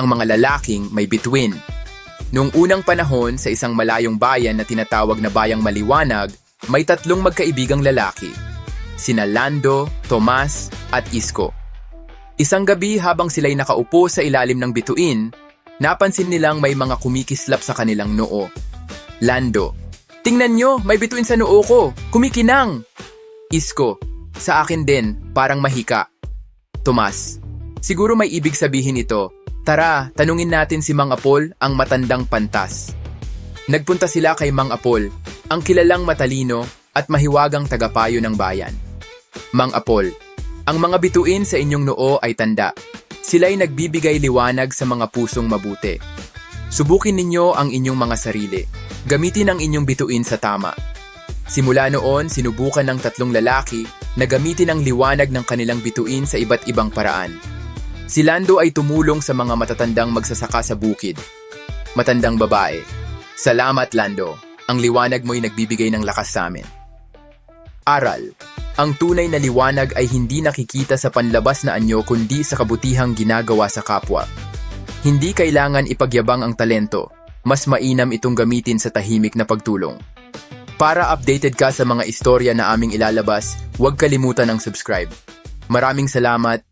ang mga lalaking may bituin. Noong unang panahon sa isang malayong bayan na tinatawag na Bayang Maliwanag, may tatlong magkaibigang lalaki. Sina Lando, Tomas, at Isko. Isang gabi habang sila'y nakaupo sa ilalim ng bituin, napansin nilang may mga kumikislap sa kanilang noo. Lando, tingnan nyo, may bituin sa noo ko, kumikinang! Isko, sa akin din, parang mahika. Tomas, siguro may ibig sabihin ito. Tara, tanungin natin si Mang Apol, ang matandang pantas. Nagpunta sila kay Mang Apol, ang kilalang matalino at mahiwagang tagapayo ng bayan. Mang Apol, ang mga bituin sa inyong noo ay tanda. Sila'y nagbibigay liwanag sa mga pusong mabuti. Subukin ninyo ang inyong mga sarili. Gamitin ang inyong bituin sa tama. Simula noon, sinubukan ng tatlong lalaki na gamitin ang liwanag ng kanilang bituin sa iba't ibang paraan. Si Lando ay tumulong sa mga matatandang magsasaka sa bukid. Matandang babae. Salamat, Lando. Ang liwanag mo'y nagbibigay ng lakas sa amin. Aral. Ang tunay na liwanag ay hindi nakikita sa panlabas na anyo kundi sa kabutihang ginagawa sa kapwa. Hindi kailangan ipagyabang ang talento. Mas mainam itong gamitin sa tahimik na pagtulong. Para updated ka sa mga istorya na aming ilalabas, huwag kalimutan ng subscribe. Maraming salamat